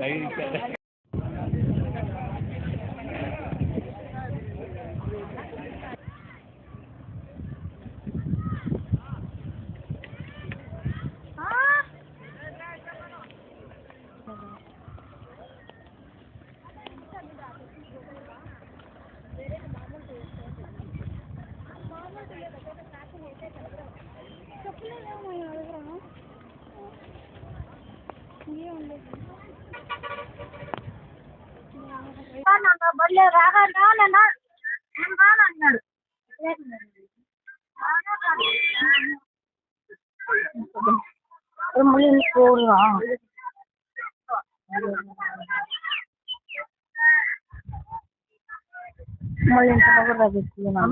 Đấy, நாங்கள் ಬಲ್ಲೆ ರಾಗ ನಾನು என்ன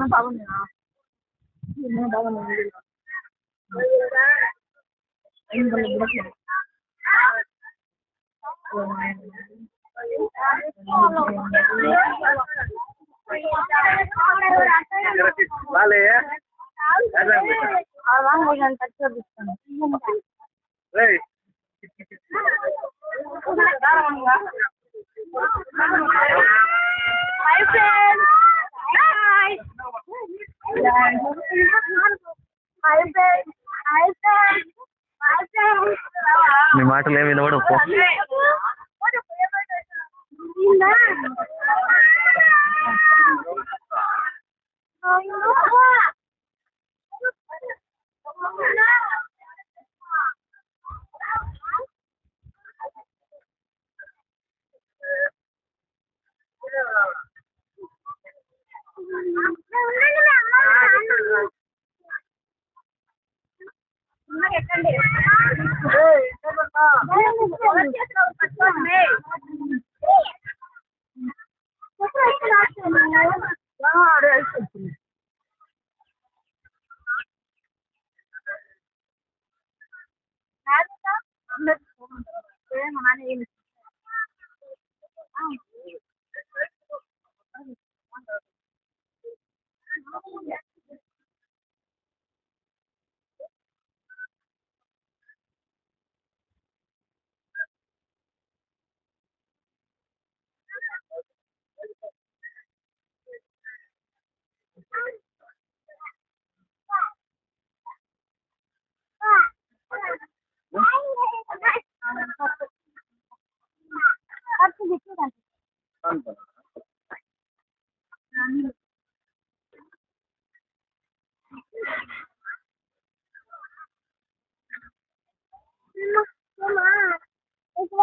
பகவன் என்ன பகவன் Hi నీ మాటలు ఏమి వినబడవు పో.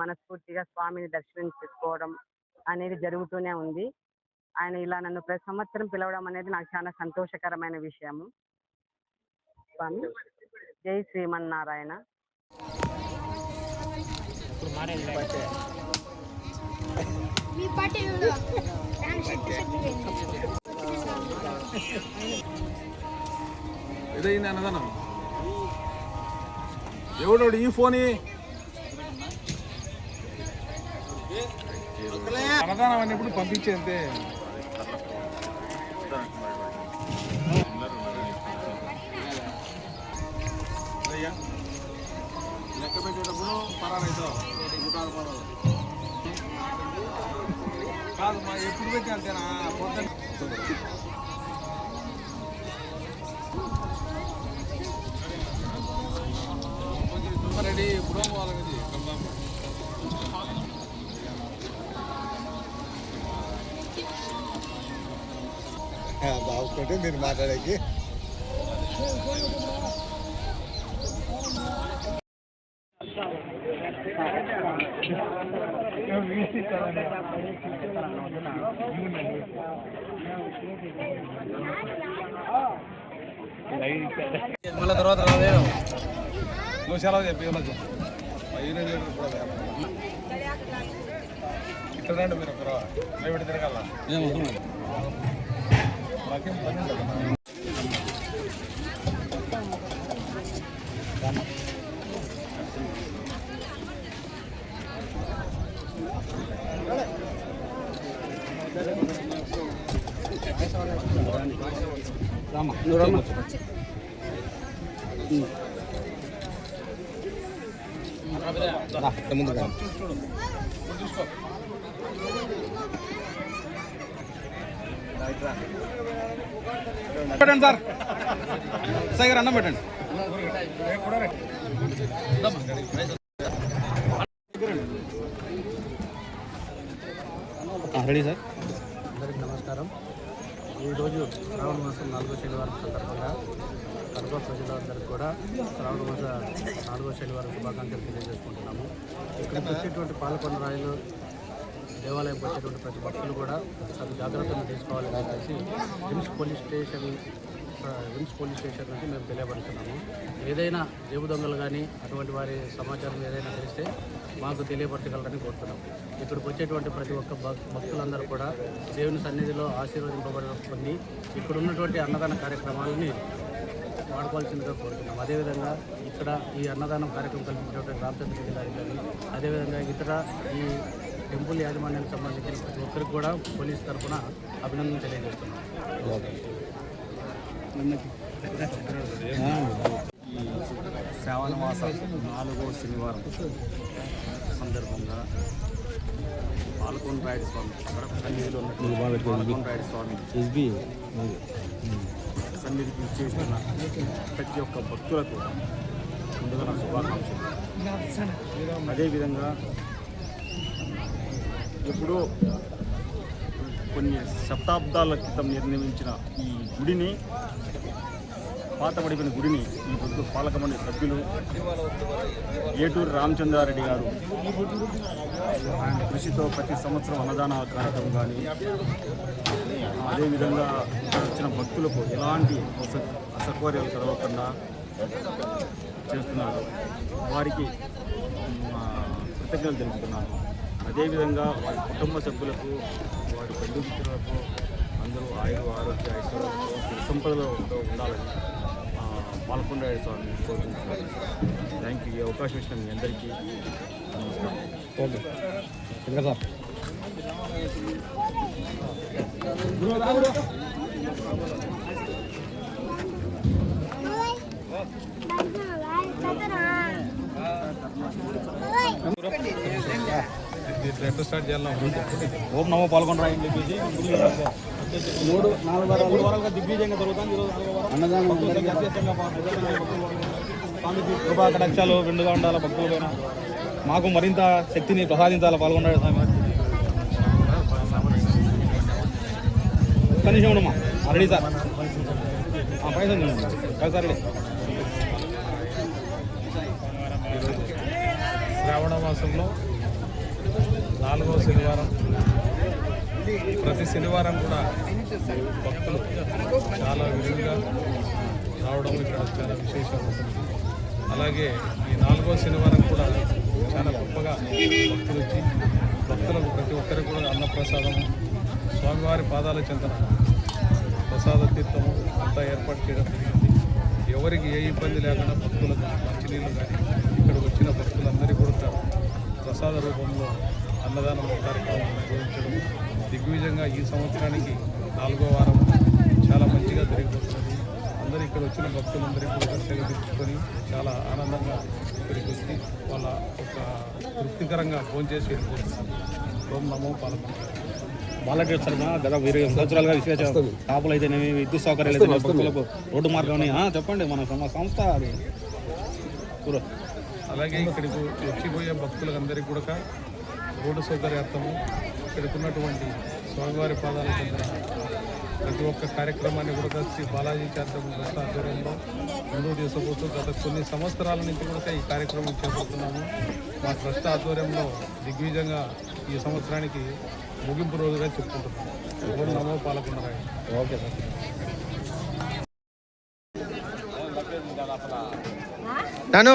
మనస్ఫూర్తిగా స్వామిని దర్శనం చేసుకోవడం అనేది జరుగుతూనే ఉంది. ఆయన ఇలా నన్ను ప్రతి సంవత్సరం పిలవడం అనేది నాకు చాలా సంతోషకరమైన విషయము. స్వామి జై శ్రీమన్నారాయణ. మీ ఇదైంది అన్నదానం ఎవడోడు ఈ ఫోన్? అన్నదానం అన్నప్పుడు పంపించే అంతే లెక్క పెట్టేటప్పుడు పరాలైతో కాదు మా ఎప్పుడు పెట్టి అంతేనా? పొద్దున్న. రెడీ ఇప్పుడు పోవాలి బాగుంటే మీరు మాట్లాడేకి. మళ్ళీ తర్వాత రాలేదు నువ్వు సెలవు చెప్పి. ఇక్కడ రండి మీరు ఒకరు. మేము తిరగాల. నాకేం పని ఉండదు ముందుగా పెట్టండి సార్. సార్ గారు అన్నం పెట్టండి. Ready sir. అందరికీ నమస్కారం. ఈరోజు శ్రావణ మాసం నాలుగో శనివారం సందర్భంగా కడప ప్రజలందరికీ కూడా శ్రావణ మాస నాలుగో శనివారం శుభాకాంక్షలు తెలియజేసుకుంటున్నాము. ఇక్కడికి వచ్చేటువంటి పాలకొండ రాయలు దేవాలయం వచ్చేటువంటి ప్రతి భక్తులు కూడా తగు జాగ్రత్తలు తీసుకోవాలని చెప్పేసి RIMS police station RIMS police station నుంచి మేము తెలియపరుస్తున్నాము. ఏదైనా జేబు దొంగలు కానీ అటువంటి వారి సమాచారం ఏదైనా తెలిస్తే మాకు తెలియపరచగలరని కోరుతున్నాం. ఇక్కడికి వచ్చేటువంటి ప్రతి ఒక్క భక్- భక్తులందరూ కూడా దేవుని సన్నిధిలో ఆశీర్వదింపబడి పొంది ఇక్కడ ఉన్నటువంటి అన్నదాన కార్యక్రమాలని వాడుకోవాల్సిందిగా కోరుతున్నాం. అదేవిధంగా ఇక్కడ ఈ అన్నదానం కార్యక్రమం కల్పించినటువంటి రామచంద్ర రెడ్డి గారికి కానీ అదేవిధంగా ఇతర ఈ టెంపుల్ యాజమాన్యానికి సంబంధించిన ప్రతి ఒక్కరికి కూడా పోలీస్ తరఫున అభినందన తెలియజేస్తున్నాం. శ్రావణ మాసం నాలుగో శనివారం సందర్భంగా పాలకొండ రాయుడు స్వామి పాలకొండ రాయుడు స్వామి సన్నిధికి చేస్తున్న ప్రతి ఒక్క భక్తులకు ముందుగా నా శుభాకాంక్షలు. అదేవిధంగా ఎప్పుడో కొన్ని శతాబ్దాల క్రితం నిర్మించిన ఈ గుడిని పాతబడిపోయిన గుడిని ఈ పొద్దు పాలకమండలి సభ్యులు ఏటూరు రామచంద్రారెడ్డి గారు ఆయన కృషితో ప్రతి సంవత్సరం అన్నదాన కార్యక్రమం కానీ అదేవిధంగా వచ్చిన భక్తులకు ఎలాంటి అసౌకర్యాలు కలగకుండా చేస్తున్నారు. వారికి కృతజ్ఞతలు తెలుపుతున్నాను. అదేవిధంగా వారి కుటుంబ సభ్యులకు వారి బంధుమిత్రులకు అందరూ ఆయుర ఆరోగ్య ఐశ్వర్యంతో సిరి సంపదలో ఉండాలని ఆ, పాల్గొండ స్వామిని కోరుకుంటున్నాను. థ్యాంక్ యూ ఈ అవకాశం ఇచ్చిన మీ అందరికీ నమస్కారం. సార్ ఎట్లా స్టార్ట్ చేయాలి ఓం నమో పాల్గొండ అని చెప్పేసి మూడు నాలుగు వారాలు మూడు వారాలుగా దిగ్విజయంగా జరుగుతుంది. ఈరోజు నాలుగో వారం. అన్నదానం స్వామికి కృపా కటాక్షాలు రెండుగా ఉండాలి భక్తుల పైన మాకు మరింత శక్తిని ప్రసాదించాలి స్వామి ఒక్క నిమిషం ఉండమ్మా. Ready sir. ఆ, పైసలు పైసా రెడీ. శ్రావణ మాసంలో నాలుగో శనివారం. ప్రతి శనివారం కూడా భక్తులు చాలా విధంగా రావడం ఇక్కడ చాలా విశేషం అలాగే ఈ నాలుగో శనివారం కూడా చాలా గొప్పగా భక్తులు వచ్చి భక్తులకు ప్రతి ఒక్కరికి కూడా అన్నప్రసాదం స్వామివారి పాదాల చెందన ప్రసాద తీర్థము అంతా ఏర్పాటు చేయడం జరిగింది. ఎవరికి ఏ ఇబ్బంది లేకుండా భక్తులకు మంచినీళ్ళు కానీ ఇక్కడికి వచ్చిన భక్తులందరికీ కూడా ప్రసాద రూపంలో అన్నదానం కార్యక్రమం నిర్వహించడం దిగ్విజయంగా ఈ సంవత్సరానికి నాలుగో వారం చాలా మంచిగా జరిగిపోతున్నది. అందరూ ఇక్కడ వచ్చిన భక్తులందరికీ కూడా సేవ తెచ్చుకొని చాలా ఆనందంగా ఇక్కడికి వచ్చి వాళ్ళ ఒక తృప్తికరంగా భోంచేసి వెళ్ళిపోతున్నారు. ఓం నమో పాలకొండ వాలంటీర్స్ తరఫున గత ఇరవై సంవత్సరాలుగా విశేష కాపులు అయితేనేమి విద్యుత్ సౌకర్యాలు అయితే భక్తులకు రోడ్డు మార్గం చెప్పండి మన సంస్థ అది. అలాగే ఇక్కడికి వచ్చిపోయే భక్తులందరికీ కూడా రోడ్డు సౌకర్యార్థము ఇక్కడికి ఉన్నటువంటి స్వామివారి పాదాల చెందిన ప్రతి ఒక్క కార్యక్రమాన్ని కూడా శ్రీ బాలాజీ చారిటబుల్ ట్రస్ట్ ఆధ్వర్యంలో ముందుకు తీసుకుపోతూ గత కొన్ని సంవత్సరాల నుంచి కూడా ఈ కార్యక్రమం చేపడుతున్నాము. మా ట్రస్ట్ ఆధ్వర్యంలో దిగ్విజయంగా ఈ సంవత్సరానికి ముగింపు రోజుగా చెప్పుకుంటున్నాము. ఓం నమో పాలకొండరాయ ఓకే సార్. తను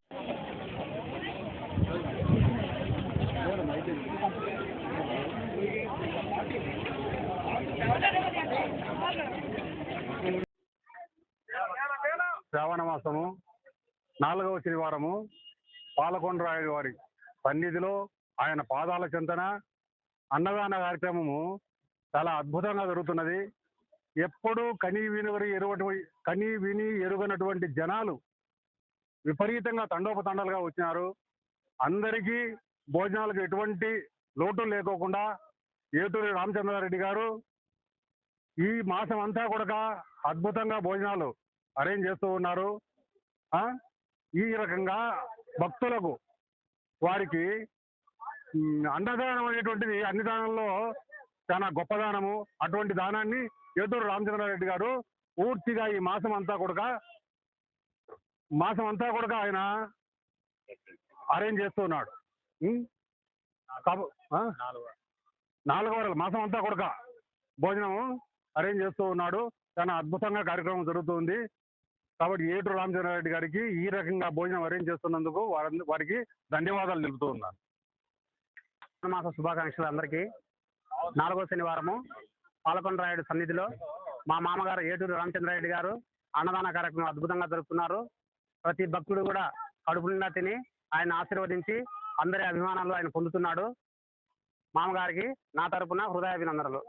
శ్రావణ మాసము నాలుగవ శనివారము పాలకొండరాయుడు వారి సన్నిధిలో ఆయన పాదాల చెంతన అన్నదాన కార్యక్రమము చాలా అద్భుతంగా జరుగుతున్నది. ఎప్పుడూ కని వినివరి ఎరువటి కని విని ఎరుగనటువంటి జనాలు విపరీతంగా తండోపతండాలుగా వచ్చినారు. అందరికీ భోజనాలకు ఎటువంటి లోటు లేకోకుండా ఏటూరి రామచంద్రారెడ్డి గారు ఈ మాసం అంతా కూడా అద్భుతంగా భోజనాలు అరేంజ్ చేస్తూ ఉన్నారు? ఈ రకంగా భక్తులకు వారికి అన్నదానం అనేటువంటిది అన్ని దానంలో చాలా గొప్ప దానము అటువంటి దానాన్ని ఏదూరు రామచంద్రారెడ్డి గారు పూర్తిగా ఈ మాసం అంతా కూడా మాసం అంతా కూడా ఆయన అరేంజ్ చేస్తూ ఉన్నాడు? నాలుగో. వారాలు మాసం అంతా కూడా భోజనం అరేంజ్ చేస్తూ ఉన్నాడు. చాలా అద్భుతంగా కార్యక్రమం జరుగుతుంది. కాబట్టి ఏటూరు రామచంద్రారెడ్డి గారికి ఈ రకంగా భోజనం అరేంజ్ చేస్తున్నందుకు వారి వారికి ధన్యవాదాలు తెలుపుతూ ఉన్నాను మాస శుభాకాంక్షలు అందరికీ. నాలుగో శనివారము పాలకొండరాయుడు సన్నిధిలో మా మామగారు ఏటూరు రామచంద్రారెడ్డి గారు అన్నదాన కార్యక్రమం అద్భుతంగా జరుపుతున్నారు. ప్రతి భక్తుడు కూడా కడుపు నిండా తిని ఆయన ఆశీర్వదించి అందరి అభిమానాలు ఆయన పొందుతున్నాడు. మామగారికి నా తరపున హృదయాభినందనలు.